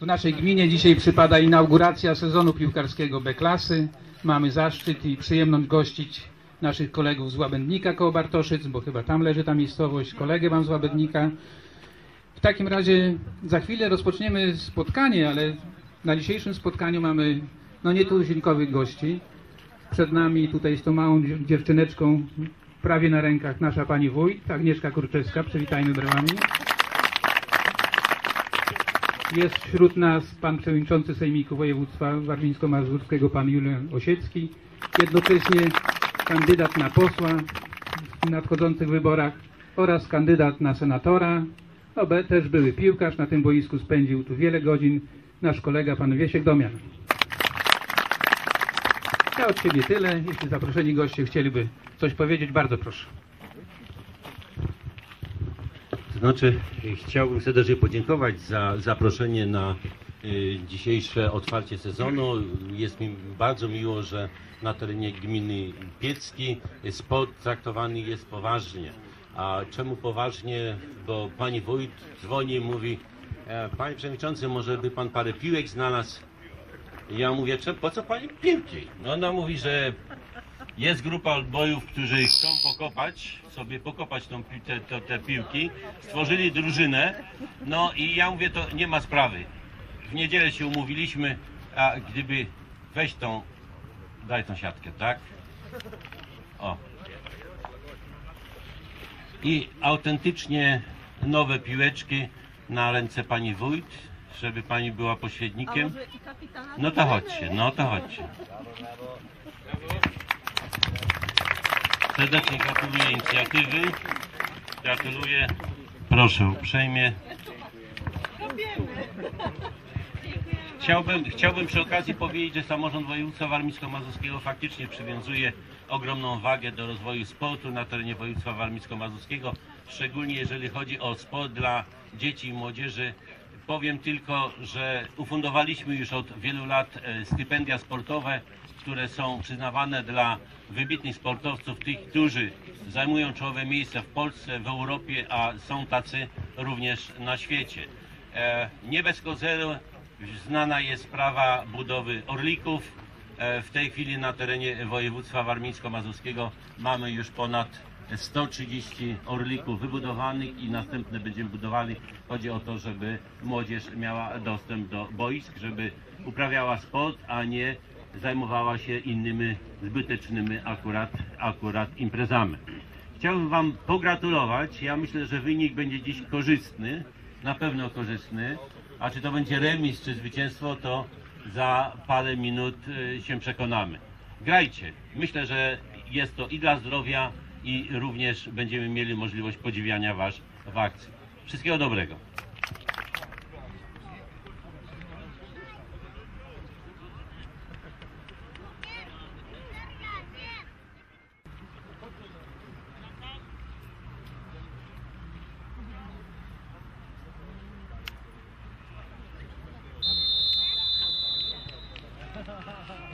W naszej gminie dzisiaj przypada inauguracja sezonu piłkarskiego B klasy. Mamy zaszczyt i przyjemność gościć naszych kolegów z Łabędnika koło Bartoszyc, bo chyba tam leży ta miejscowość. Kolegę mam z Łabędnika. W takim razie za chwilę rozpoczniemy spotkanie, ale na dzisiejszym spotkaniu mamy no nietuzinkowych gości. Przed nami tutaj z tą małą dziew- dziewczyneczką prawie na rękach nasza pani wójt, Agnieszka Kurczewska. Przywitajmy brawami. Jest wśród nas pan przewodniczący Sejmiku Województwa Warmińsko-Mazurskiego, pan Julian Osiecki. Jednocześnie kandydat na posła w nadchodzących wyborach oraz kandydat na senatora. No, be- też były piłkarz, na tym boisku spędził tu wiele godzin nasz kolega pan Wiesiek Domian. Ja od siebie tyle. Jeśli zaproszeni goście chcieliby coś powiedzieć, bardzo proszę. To znaczy, chciałbym serdecznie podziękować za zaproszenie na y, dzisiejsze otwarcie sezonu. Jest mi bardzo miło, że na terenie gminy Piecki sport traktowany jest poważnie. A czemu poważnie? Bo pani wójt dzwoni i mówi e, Panie Przewodniczący, może by Pan parę piłek znalazł? Ja mówię, "Cze- po co Pani piłki? No ona mówi, że jest grupa odbojów, którzy chcą pokopać, sobie pokopać tą, te, te, te piłki, stworzyli drużynę, no i ja mówię, to nie ma sprawy. W niedzielę się umówiliśmy, a gdyby weź tą, daj tą siatkę, tak? O. I autentycznie nowe piłeczki na ręce pani wójt, żeby pani była pośrednikiem. No to chodźcie, no to chodźcie. Serdecznie gratuluję inicjatywy. Gratuluję. Proszę uprzejmie. Chciałbym, chciałbym przy okazji powiedzieć, że samorząd województwa warmińsko-mazurskiego faktycznie przywiązuje ogromną wagę do rozwoju sportu na terenie województwa warmińsko-mazurskiego, szczególnie jeżeli chodzi o sport dla dzieci i młodzieży. Powiem tylko, że ufundowaliśmy już od wielu lat e, stypendia sportowe, które są przyznawane dla wybitnych sportowców, tych, którzy zajmują czołowe miejsca w Polsce, w Europie, a są tacy również na świecie. E, Nie bez kozery znana jest sprawa budowy orlików. E, W tej chwili na terenie województwa warmińsko-mazurskiego mamy już ponad 130 orlików wybudowanych i następne będziemy budowali. Chodzi o to, żeby młodzież miała dostęp do boisk, żeby uprawiała sport, a nie zajmowała się innymi zbytecznymi akurat, akurat imprezami. Chciałbym Wam pogratulować. Ja myślę, że wynik będzie dziś korzystny, na pewno korzystny. A czy to będzie remis, czy zwycięstwo, to za parę minut y, się przekonamy. Grajcie. Myślę, że jest to i dla zdrowia, i również będziemy mieli możliwość podziwiania Was w akcji. Wszystkiego dobrego. Ha ha ha.